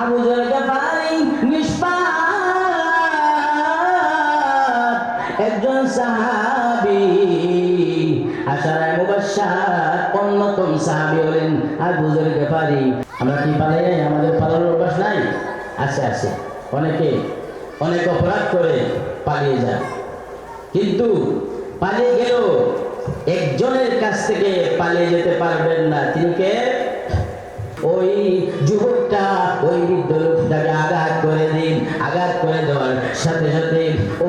আবু জর গাফারি নিষ্পাপ একজন সাহাবী। আশারায় মুবাশশার অন্যতম সাহাবী হলেন আবু জর গাফারি আমরা কি পালাই নাই আমাদের পালানোর অভ্যাস নাই? আছে আছে। অনেকে, অনেক অপরাধ করে পালিয়ে যায়। কিন্তু পালিয়ে গেল একজনের কাছ থেকে পালিয়ে যেতে পারবেন না। তিনি কে? ওই যুবকটা ওই বৃদ্ধ লোকটাকে আঘাত করে দিন, আঘাত করে দেওয়ার সাথে সাথে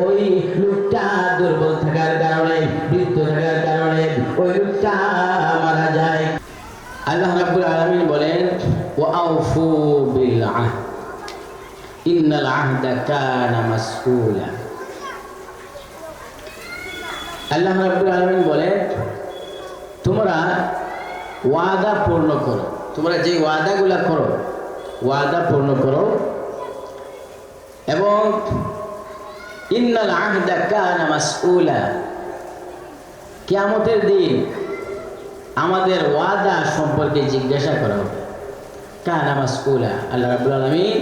ওই লোকটা দুর্বল থাকার কারণে, বৃদ্ধ থাকার কারণে ওই লোকটা মারা যায়। আল্লাহ রাব্বুল আলামিন বলেন আউফু বিল আহদ ইন্নাল আহদা কানা মাসউলা। আল্লাহ রাব্বুল আলামিন বলেন, তোমরা ওয়াদা পূর্ণ করো। তোমরা যে ওয়াদাগুলা করো, ওয়াদা পূর্ণ করো। এবং ইন্নাল আহদা কানা মাসউলা, কিয়ামতের দিন আমাদের ওয়াদা সম্পর্কে জিজ্ঞাসা করা হবে। কানা মাসউলা, আল্লাহ রাব্বুল আলামিন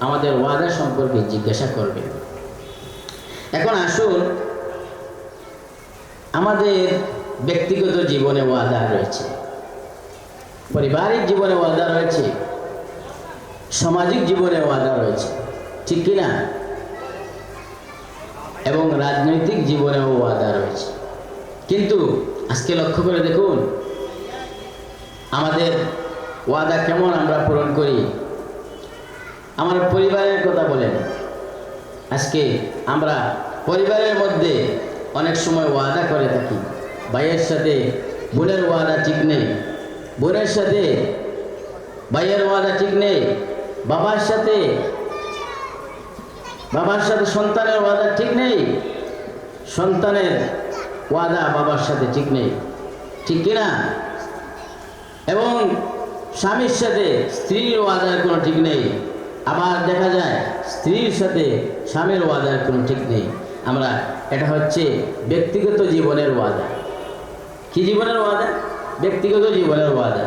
আমাদের ওয়াদা সম্পর্কে জিজ্ঞাসা করবে এখন আসুন, আমাদের ব্যক্তিগত জীবনে ওয়াদা রয়েছে। পারিবারিক জীবনে ওয়াদা রয়েছে, সামাজিক জীবনে ওয়াদা রয়েছে, ঠিক কিনা এবং রাজনৈতিক জীবনেও ওয়াদা রয়েছে। কিন্তু আজকে লক্ষ্য করে দেখুন, আমাদের ওয়াদা কেমন আমরা পূরণ করি? আমার পরিবারের কথা বলেন। আজকে আমরা পরিবারের মধ্যে অনেক সময় ওয়াদা করে থাকি। ভাইয়ের সাথে বোনের ওয়াদা ঠিক নেই। বোনের সাথে, ভাইয়ের ওয়াদা ঠিক নেই, বাবার সাথে বাবার সাথে সন্তানের ওয়াদা ঠিক নেই, সন্তানের ওয়াদা বাবার সাথে ঠিক নেই। ঠিক কিনা? এবং স্বামীর সাথে স্ত্রীর ওয়াদার কোনো ঠিক নেই, আবার দেখা যায় স্ত্রীর সাথে স্বামীর ওয়াদার কোনো ঠিক নেই। আমরা, এটা হচ্ছে ব্যক্তিগত জীবনের ওয়াদা। কি জীবনের ওয়াদা? ব্যক্তিগত জীবনের ওয়াদা।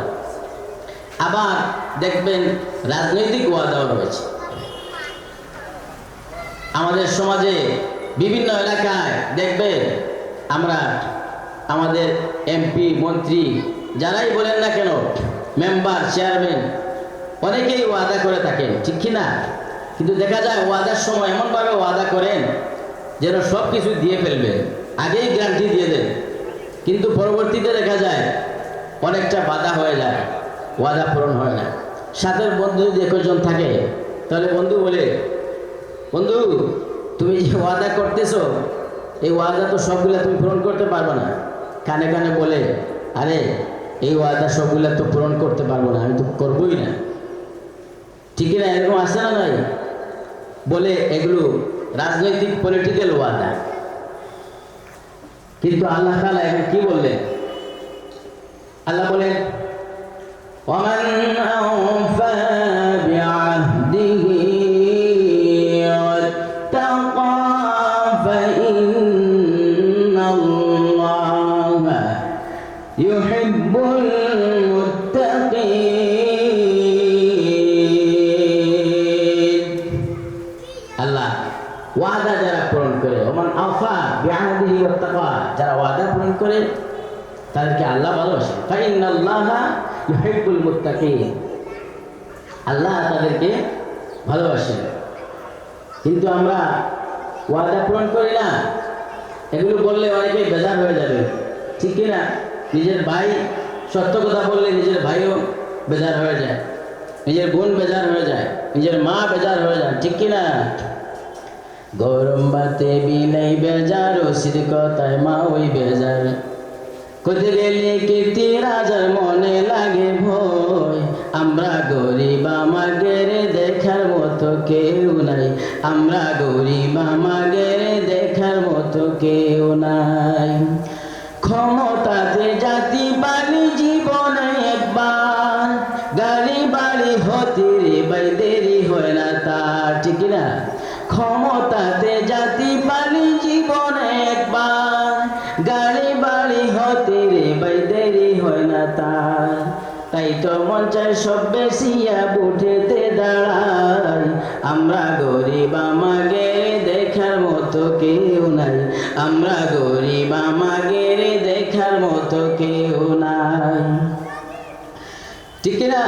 আবার দেখবেন রাজনৈতিক ওয়াদাও রয়েছে। আমাদের সমাজে বিভিন্ন এলাকায় দেখবেন আমরা আমাদের এমপি, মন্ত্রী, যারাই বলেন না কেন, মেম্বার, চেয়ারম্যান, অনেকেই ওয়াদা করে থাকেন, ঠিক কি না কিন্তু দেখা যায় ওয়াদার সময় এমনভাবে ওয়াদা করেন যেন সব কিছু দিয়ে ফেলবেন, আগেই গ্যারান্টি দিয়ে দেন। কিন্তু পরবর্তীতে দেখা যায় অনেকটা বাধা হয়ে যায় ওয়াদা পূরণ হয় না। সাথের বন্ধু যদি একজন থাকে, তাহলে বন্ধু বলে, বন্ধু, তুমি যে ওয়াদা করতেছো, এই ওয়াদা তো সবগুলা তুমি পূরণ করতে পারবে না। কানে কানে বলে, আরে, এই ওয়াদা সবগুলা তো পূরণ করতে পারব না, আমি তো করবোই না। ঠিক না? এরকম আছে না নাই? বলে এগুলো রাজনৈতিক পলিটিক্যাল ওয়াদা। কিন্তু আল্লাহ তালা এখন কি বললেন? আল্লাহ বলেন ومن أوفى بعهده واتقى فإن الله يحب المتقين আল্লাহ ওয়াদা যারা পূরণ করে ওমান আফা বিআহদিহি ওয়াত্তাকা যারা ওয়াদা পূরণ করে তাদেরকে আল্লাহ ভালোবাসে। ফাইনাল্লাহা ইউহিব্বুল মুত্তাকিন। আল্লাহ তাদেরকে ভালোবাসেন। কিন্তু আমরা ওয়াদা পূরণ করি না। এগুলো বললে অনেকে বেজার হয়ে যাবে। ঠিক কি না? নিজের ভাই সত্য কথা বললে নিজের ভাইও বেজার হয়ে যায়। নিজের বোন বেজার হয়ে যায়। নিজের মা বেজার হয়ে যায়। ঠিক কি না? গরম বাতে বিলাই বেজার ওসির কথায় মা ওই বেজার। কোথায় গেলে কীর্তি রাজার মনে লাগে ভয়? আমরা গরিব, আমাদের দেখার মতো কেউ নাই। আমরা গরিব, আমাদের দেখার মতো কেউ নাই। ক্ষমতাতে জাতি পানি জীবনে তো মন চায় সব বেশিয়া বুঠেতে দাঁড়া আমরা গরিব, আমাকে দেখার মতো কেউ নাই। আমরা গরিব, আমাকে দেখার মতো কেউ নাই। ঠিক না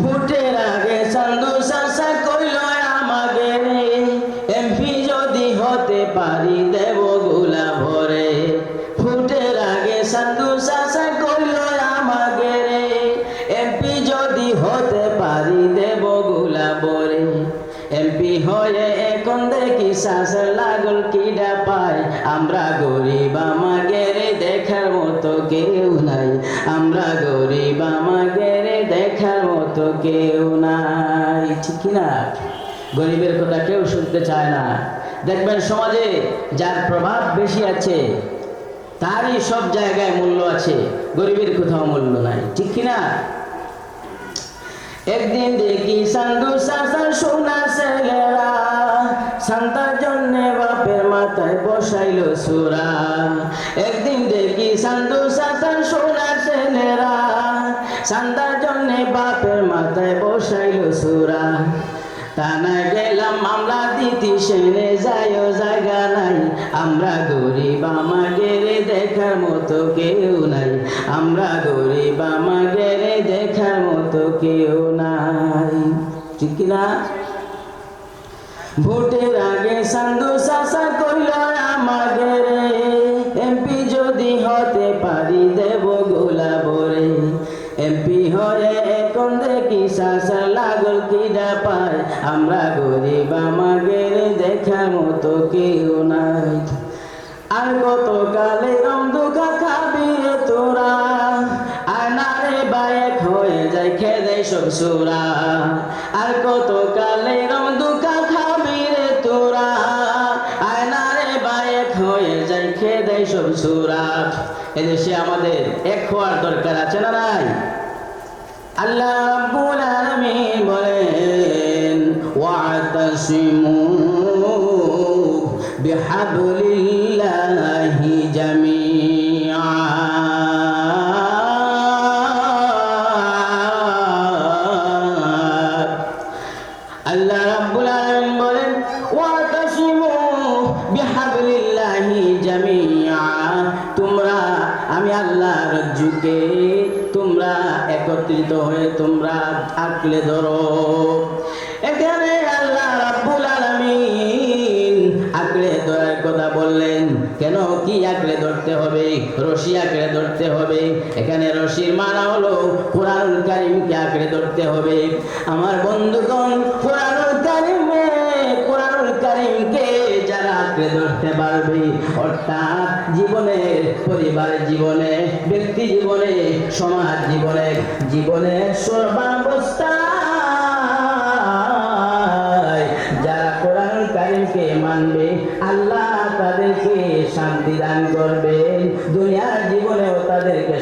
ভোটের আগে সান্দু শাসা কইল আমাকে। এমপি যদি হতে পারি দেব কেউ নাই, ঠিক না গরিবের কথা কেউ শুনতে চায় না। দেখবেন সমাজে যার প্রভাব বেশি আছে, তারই সব জায়গায় মূল্য আছে, গরিবের কোথাও মূল্য নাই, ঠিক কিনা? একদিন দেখি সান্দু শাসন সোনা ছেলেরা শান্তার জন্য বাপের মাথায় বসাইল সুরা। একদিন দেখি সান্দু শাসন সোনা ছেলেরা মাথায় সুরা। গেলাম সেনে যায় জায়গা নাই। আমরা গরিব, আমাদের দেখার মতো কেউ নাই। আমরা গরিব দেখার মতো কেউ নাই। ঠিক কি না? ভোটের আগে সান্দু শাসা কইল, আমাদের আমরা গরিব, আমাদের দেখার মতো কেউ নাই। আর কত কালে রম খাবি তোরা আনারে বায়েক হয়ে যায় খেদে সব সুরা। আর কত কালে রম খাবি তোরা, আয়নারে বায়েক হয়ে যায় খেদে সব সুরা। এদেশে আমাদের এক হওয়ার দরকার আছে না নাই? আল্লাহ আলামিন ওয়াতাসিমু বিহাবলিল্লাহি জামিআ আল্লাহ রাব্বুল আলামিন বলেন ওয়াতাসিমু বিহাবলিল্লাহি জামিআ। তোমরা, আমি আল্লাহ রজ্জুকে তোমরা একত্রিত হয়ে তোমরা আঁকলে ধরো। এখানে কেন কি আঁকড়ে ধরতে হবে? রশি আঁকড়ে ধরতে হবে। এখানে রশির মানা হলো কোরআনুল কারিমকে আঁকড়ে ধরতে হবে। আমার বন্ধুগণ, কোরআনুল কারিমে কারিমকে যারা আঁকড়ে ধরতে পারবে, অর্থাৎ জীবনে পরিবার জীবনে, ব্যক্তি জীবনে, সমাজ জীবনে জীবনে সর্বাবস্থায়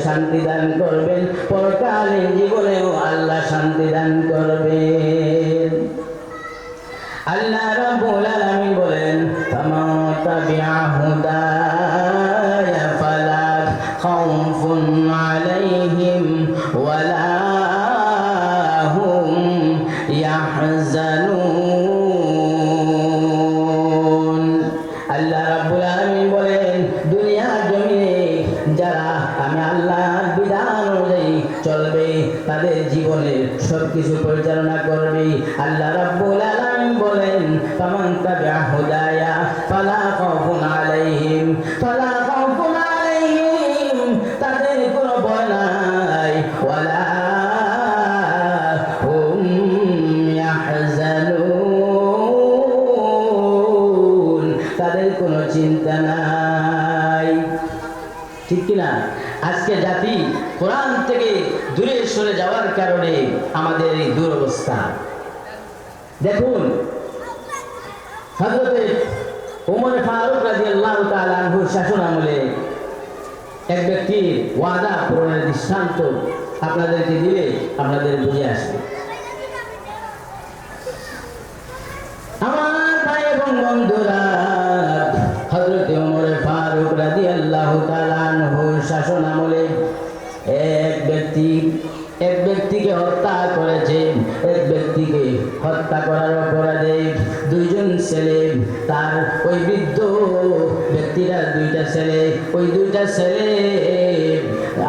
শান্তি দান করবেন। পরকালীন জীবনেও আল্লাহ শান্তি দান করবেন। আল্লাহ রাব্বুল আলামিন বলেন ফামান হুদায়া ফালা খাউফুন আলাইহিম ফালা খাউফুন আলাইহিম তাদের কোনো ভয় নাই। ওয়ালা হুম ইয়াহজানুন তাদের কোনো চিন্তা নাই। ঠিক কিনা আজকে জাতি কোরআন থেকে দূরে সরে যাওয়ার কারণে আমাদের এই দুরবস্থা। দেখুন হজরতে উমর ফারুক রাদিয়াল্লাহু তাআলা আনহুর শাসন আমলে এক ব্যক্তির ওয়াদা পূরণের দৃষ্টান্ত আপনাদেরকে দিলে আপনাদের বুঝে আসবে। আমার ভাই এবং বন্ধুরা হজরত ওমর ফারুক রাজি আল্লাহ শাসন আমলে এক ব্যক্তি, এক ব্যক্তিকে হত্যা করেছে, এক ব্যক্তিকে হত্যা করার ছেলে, তার ওই বৃদ্ধ ব্যক্তিরা দুইটা ছেলে, ওই দুইটা ছেলে,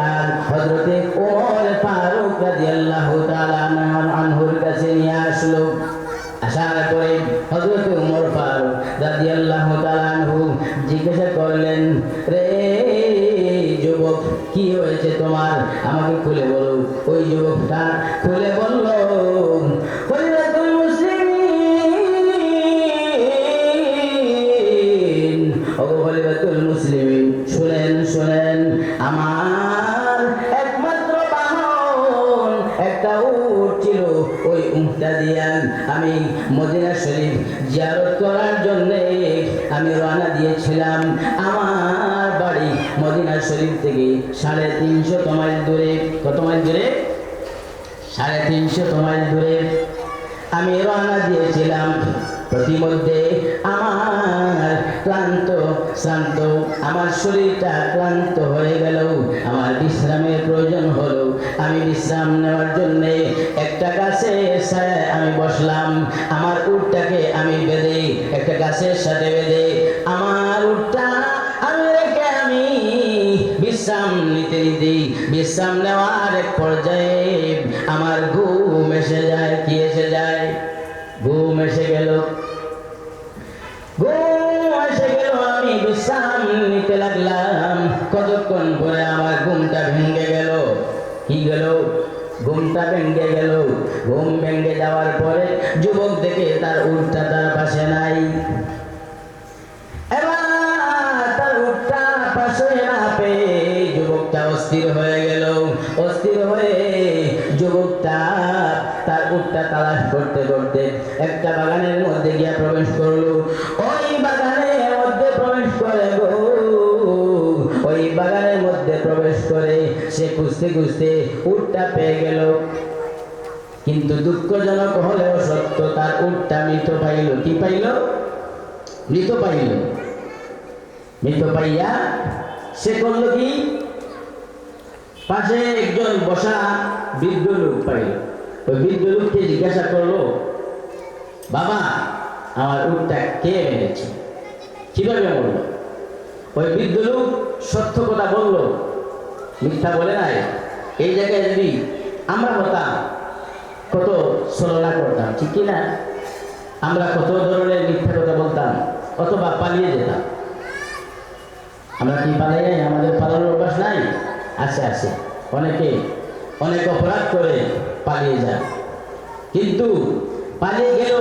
আর হজরতে ফারুক রাদিয়াল্লাহু তাআলা আনহুর কাছে নিয়ে আসলো। আসার পরে হজরত উমর ফারুক রাদিয়াল্লাহু তাআলা আনহু জিজ্ঞাসা করলেন, রে যুবক, কি হয়েছে তোমার? আমাকে খুলে বলো। ওই যুবকটা খুলে বলল গাছের সাথে বেঁধে আমার আমি রেখে আমি বিশ্রাম নিতে নিতে বিশ্রাম নেওয়ার এক পর্যায়ে আমার ঘুম এসে যায়, কি এসে যায়? ঘুম এসে গেল। ঘুম এসে গেল, আমি বিশ্রাম নিতে লাগলাম। কতক্ষণ পরে আমার ঘুমটা ভেঙে গেল? কি গেল? ঘুমটা ভেঙে গেল। ঘুম ভেঙে যাওয়ার পরে যুবক দেখে তার উঠটা তার পাশে নাই। উটটা পাশে যুবকটা অস্থির হয়ে গেল। অস্থির হয়ে যুবকটা তার উটটা তালাশ করতে করতে একটা বাগানের মধ্যে গিয়া প্রবেশ করল। খুঁজতে খুঁজতে উটটা পেয়ে গেল। কিন্তু দুঃখজনক হলেও সত্য, তার উটটা মৃত পাইল। কি পাইল? মৃত পাইল। মৃত পাইয়া সে করল কি? পাশে একজন বসা বৃদ্ধ লোক পাইল। ওই বৃদ্ধ লোককে জিজ্ঞাসা করল, বাবা, আমার উটটা কে মেরেছে কীভাবে বলল? ওই বৃদ্ধ লোক সত্য কথা বলল মিথ্যা বলে নাই। এই জায়গায় যদি আমরা হতাম, কত সরলা করতাম, ঠিক কি না আমরা কত ধরনের মিথ্যা কথা বলতাম, অথবা পালিয়ে যেতাম। আমরা কি পালাই নাই? আমাদের পালানোর অভ্যাস নাই? আছে আছে। অনেকে অনেক অপরাধ করে পালিয়ে যায়। কিন্তু পালিয়ে গেল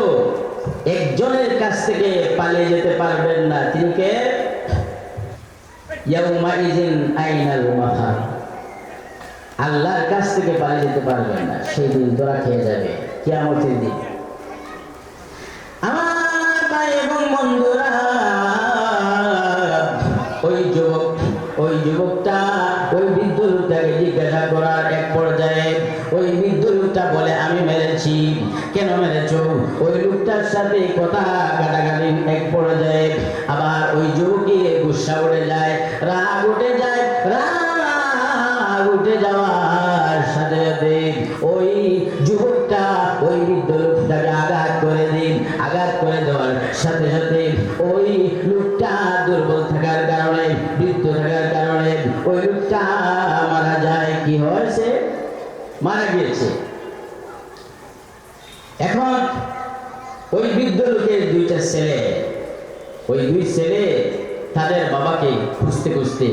একজনের কাছ থেকে পালিয়ে যেতে পারবেন না। তিনি কে? আল্লাহর কাছ থেকে পালিয়ে যেতে পারবেন না, সেই দিন তোরা খেয়ে যাবে, কিয়ামতের দিন। আমার ভাই এবং বন্ধুরা, ওই যুবক, ওই যুবকটা সাথে কথা কাটাকাটি এক পর্যায়ে আবার ওই যুবকে গুসা উঠে যায়। রাগ উঠে যায়, রাগ উঠে যাওয়ার সাথে সাথে ওই যুবকটা ওই বৃদ্ধ লোকটাকে আঘাত করে দিন। আঘাত করে দেওয়ার সাথে সাথে ওই লোকটা দুর্বল থাকার কারণে, বৃদ্ধ থাকার কারণে ওই লোকটা মারা যায়। কি হয়েছে? মারা গিয়েছে এখন ওই বৃদ্ধ লোকের দুইটা ছেলে ওই দুই ছেলে তাদের বাবাকে খুঁজতে খুঁজতে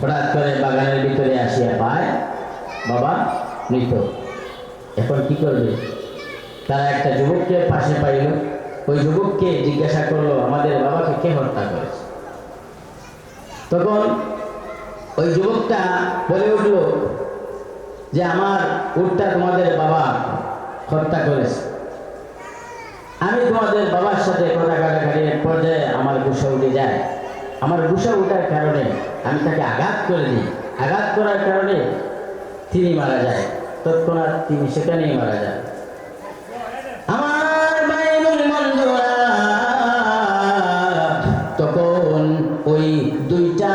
হঠাৎ করে বাগানের ভিতরে আসিয়া পায়, বাবা মৃত এখন কি করবে? তারা একটা যুবককে পাশে পাইল। ওই যুবককে জিজ্ঞাসা করল, আমাদের বাবাকে কে হত্যা করেছে? তখন ওই যুবকটা বলে উঠল যে, আমার উটটা তোমাদের বাবা হত্যা করেছে। আমি তোমাদের বাবার সাথে কথা কাটাকাটির পর্যায়ে আমার গুসা উঠে যায়। আমার গুসা উঠার কারণে আমি তাকে আঘাত করে দিই। আঘাত করার কারণে তিনি মারা যায়। তৎক্ষণাৎ তিনি সেখানেই মারা যায়। আমার তখন ওই দুইটা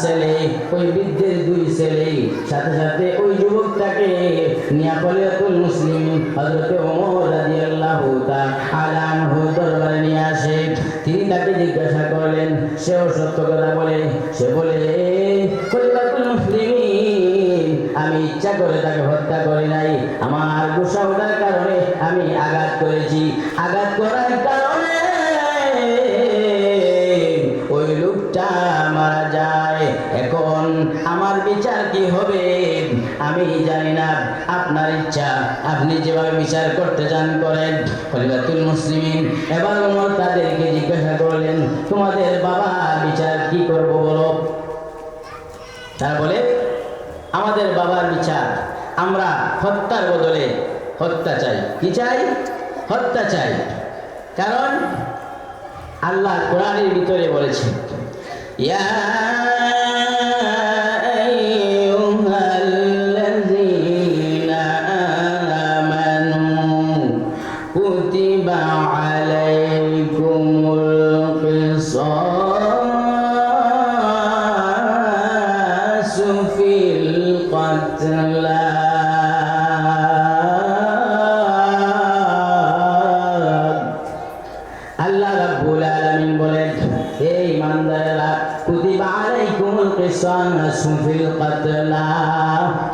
ছেলে, ওই বৃদ্ধের দুই ছেলে, সাথে সাথে ওই যুবকটাকে নিয়া খলিফাতুল মুসলিম হযরত তিনি তাকে জিজ্ঞাসা করলেন, সেও সত্য কথা বলে, সে বলে আমি ইচ্ছা করে তাকে হত্যা করি নাই। আমার গুসা কারণে আমি আঘাত করেছি। আঘাত করার কারণে ওই লোকটা মারা যায়। এখন আমার বিচার কি হবে? আমি জানি না। আপনার ইচ্ছা। আপনি যেভাবে বিচার করতে চান করেন। খলিফাতুল মুসলিমিন, এবার ওমর তাদেরকে জিজ্ঞাসা করলেন, তোমাদের বাবা বিচার কি করব বলো? তারা বলে, আমাদের বাবার বিচার। আমরা হত্যার বদলে হত্যা চাই। কি চাই? হত্যা চাই। কারণ আল্লাহ কোরআনের ভিতরে বলেছেন, ইয়া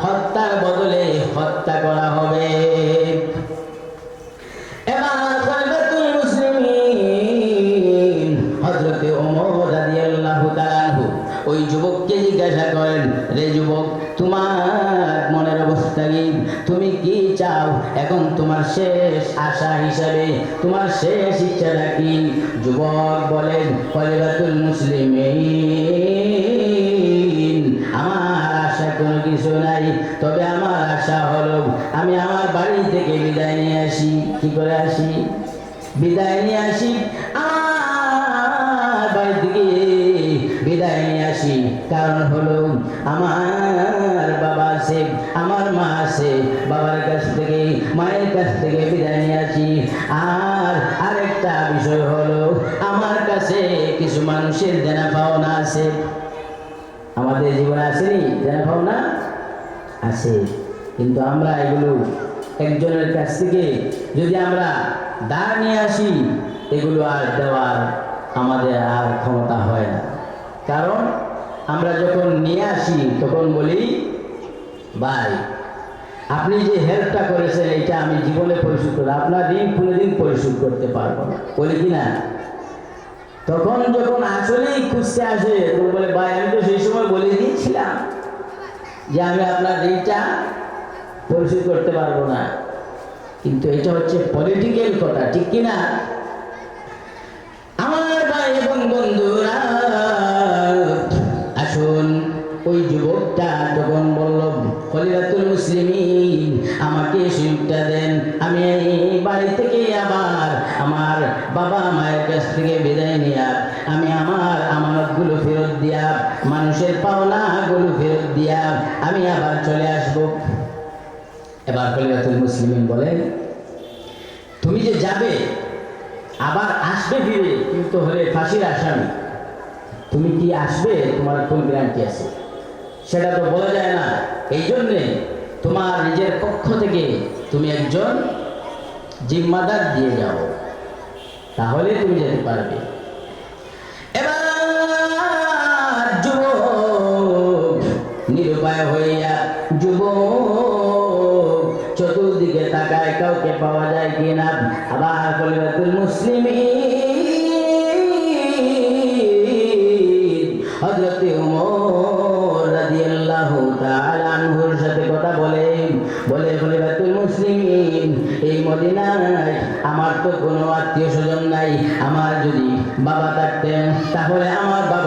হত্যার বদলে হত্যা করা হবে। যুবক, তোমার মনের অবস্থা কি? তুমি কি চাও? এখন তোমার শেষ আশা হিসাবে তোমার শেষ ইচ্ছাটা কি? যুবক বলেন, খলিফাতুল তবে আমার আশা হলো, আমি আমার বাড়ি থেকে বিদায় নিয়ে আসি। কি করে আসি? বিদায় নিয়ে আসি। আমার বাড়ি থেকে বিদায় নিয়ে আসি। কারণ হলো, আমার বাবা আছে আমার মা আছে বাবার কাছ থেকে, মায়ের কাছ থেকে বিদায় নিয়ে আসি। আর আরেকটা বিষয় হলো, আমার কাছে কিছু মানুষের দেনা পাওনা আছে। আমাদের জীবনে আসেনি? দেনা পাওনা? আছে। কিন্তু আমরা এগুলো একজনের কাছ থেকে যদি আমরা দাঁড় নিয়ে আসি, এগুলো আর দেওয়ার আমাদের আর ক্ষমতা হয় না। কারণ আমরা যখন নিয়ে আসি, তখন বলি, ভাই, আপনি যে হেল্পটা করেছেন, এটা আমি জীবনে পরিশোধ করব আপনার ঋণ কোনোদিন পরিশোধ করতে পারব না। বলি কি না? তখন যখন আসলেই খুঁজতে আসে, তখন বলে, ভাই, আমি তো সেই সময় বলে দিয়েছিলাম যে আমি আপনার ঋণটা পরিশোধ করতে পারব না। কিন্তু এটা হচ্ছে পলিটিক্যাল কথা, ঠিক কি না আমার ভাই এবং বন্ধুরা, আসুন, ওই যুবকটা যখন বলল খলিফাতুল মুসলিমিন, আমাকে সুযোগটা দেন। আমি বাড়ি থেকে আবার আমার বাবা মায়ের কাছ থেকে বিদায় নিয়া আমি আমার আমানতগুলো ফেরত দিয়া মানুষের পাওনাগুলো ফেরত দিয়া আমি আবার চলে আসব। এবার খলিফাতুল মুসলিমিন বলেন তুমি যে যাবে, আবার আসবে ফিরে, কিন্তু হলে ফাঁসির আসামি। তুমি কি আসবে? তোমার কোন গ্যারান্টি আছে? সেটা তো বলা যায় না। এই জন্যে তোমার নিজের পক্ষ থেকে তুমি একজন জিম্মাদার দিয়ে যাও। তাহলে তুমি যেতে পারবে। বলে বলে খলিফাতুল মুসলিমিন, এই মদিনায় আমার তো কোনো আত্মীয় স্বজন নাই। আমার যদি বাবা থাকতেন, তাহলে আমার বাবা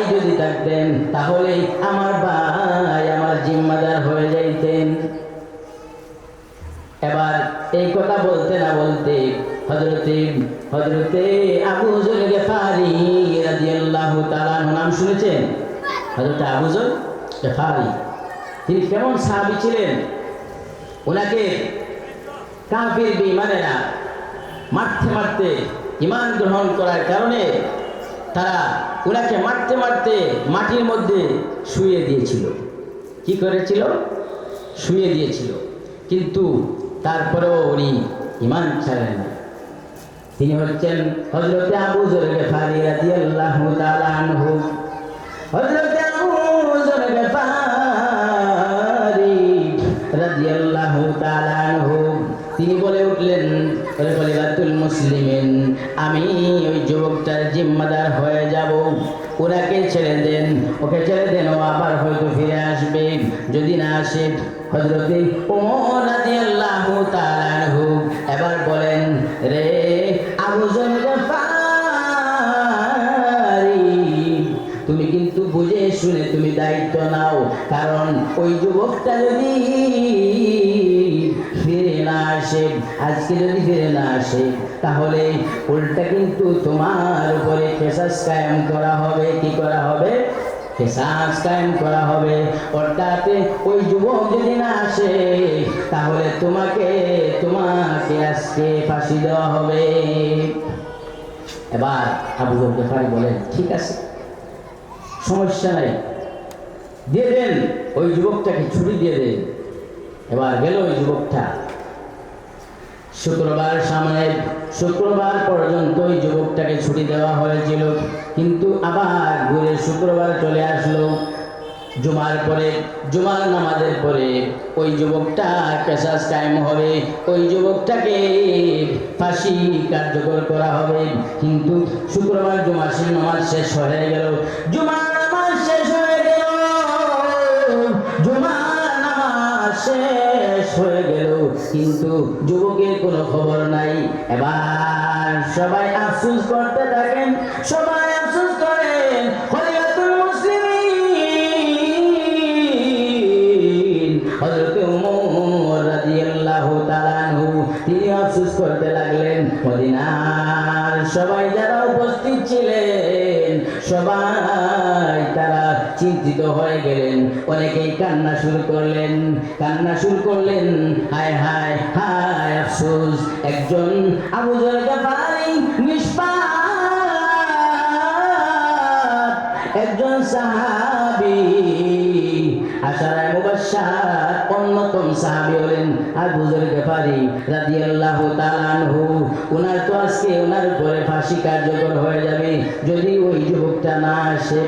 ভাই যদি থাকতেন তাহলে আমার ভাই আমার জিম্মাদার হয়ে যাইতেন। এবার এই কথা বলতে না বলতে হজরতে হজরতে আবু জল গেফারি রাদিয়াল্লাহু তাআলা নাম শুনেছেন? হজরতে আবু জল গেফারি। তিনি কেমন সাহাবী ছিলেন? ওনাকে কাফির বেঈমানেরা মারতে মারতে ইমান গ্রহণ করার কারণে তারা ওনাকে মারতে মারতে মাটির মধ্যে শুয়ে দিয়েছিল। কি করেছিল? শুয়ে দিয়েছিল। কিন্তু তারপরেও উনি ইমান ছাড়েন তিনি হচ্ছেন হজরতে আবু জর গেফারি রাদিয়াল্লাহু তাআলা আনহু। হজরতে আবু জর গেফারি রাদিয়াল্লাহু তাআলা আনহু। তিনি বলে উঠলেন বলে মুসলিমিন আমি ওই যুবকটার জিম্মাদার হয়ে যাব। ওনাকে ছেড়ে দেন, ওকে ছেড়ে দেন, ও আবার হয়তো ফিরে আসবে। যদি না আসে হজরতে ওমর এবার বলেন, রে আবু তুমি কিন্তু বুঝে শুনে তুমি দায়িত্ব নাও। কারণ ওই যুবকটা যদি আসে, আজকে যদি ফিরে না আসে, তাহলে উল্টা কিন্তু তোমার উপরে কেসাস কায়েম করা হবে। কি করা হবে? কেসাস কায়েম করা হবে। অর্থাৎ ওই যুবক যদি না আসে, তাহলে তোমাকে তোমাকে আজকে ফাঁসি দেওয়া হবে। এবার আবু জফারি বলেন, ঠিক আছে, সমস্যা নাই। দিয়ে দেন, ওই যুবকটাকে ছুটি দিয়ে দেন। এবার গেল ওই যুবকটা। শুক্রবার সামনে শুক্রবার পর্যন্ত ওই যুবকটাকে ছুটি দেওয়া হয়েছিল। কিন্তু আবার ঘুরে শুক্রবার চলে আসলো। জুমার পরে, জুমার নামাজের পরে ওই যুবকটা পেশাস কায়েম হবে। ওই যুবকটাকে ফাঁসি কার্যকর করা হবে। কিন্তু শুক্রবার শেষ নামাজ শেষ হয়ে গেল। জুমার নামাজ শেষ হয়ে গেল। জুমার নামাজ শেষ হয়ে গেল। কিন্তু যুবকের কোনো খবর নাই। এবার সবাই আফসোস করতে থাকেন, সবাই আফসোস করেন সবাই যারা উপস্থিত ছিলেন, সবাই তারা চিন্তিত হয়ে গেলেন। অনেকেই কান্না শুরু করলেন, কান্না শুরু করলেন, হায় হায় হায়, আফসোস। একজন আবু জর গাফারি নিষ্পাপ। একজন সাহাবী, আশারায় মুবাশশার অন্যতম সাহাবী হলেন আবু যর গফারি রাদিয়াল্লাহু তাআলা আনহু। উনার তো আজকে ওনার উপরে ফাঁসি কার্যকর হয়ে যাবে। যদি ওই যুবকটা না আসে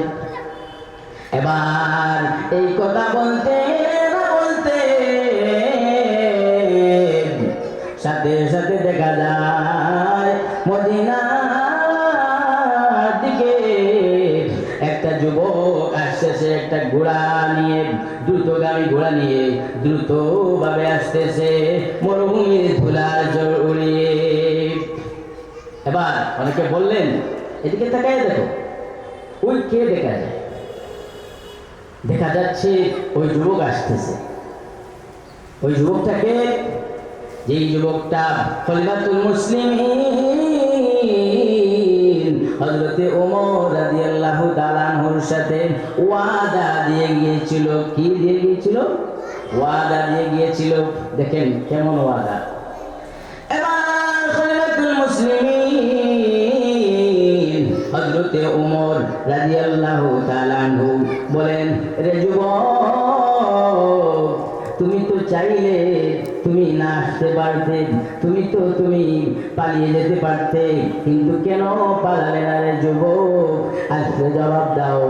এবার এই কথা বলতে বলতে, সাথে সাথে দেখা যায় মদিনার দিকে। একটা যুবক আসতেছে একটা ঘোড়া নিয়ে দ্রুতগামী ঘোড়া নিয়ে, দ্রুতভাবে আসতেছে মরুভূমির ধুলা জল উড়িয়ে এবার অনেকে বললেন, এদিকে তাকায় দেখো, ওই কে দেখা যায় দেখা যাচ্ছে ওই যুবক আসতেছে। ওই যুবকটাকে যেই যুবকটা খলিফাতুল মুসলিমিন হযরতে ওমর রাদিয়াল্লাহু তাআলা আনহুর সাথে ওয়াদা দিয়ে গিয়েছিল। কি দিয়ে গিয়েছিল? ওয়াদা দিয়ে গিয়েছিল। দেখেন কেমন ওয়াদা। হযরতে উমর রাজিয়াল্লাহু তাআলা আনহু বলেন, রে যুবক, তুমি তো চাইলে তুমি না আসতে পারতে, তুমি তো, তুমি পালিয়ে যেতে পারতে, কিন্তু কেন পালালে না রে যুবক? আজকে জবাব দাও।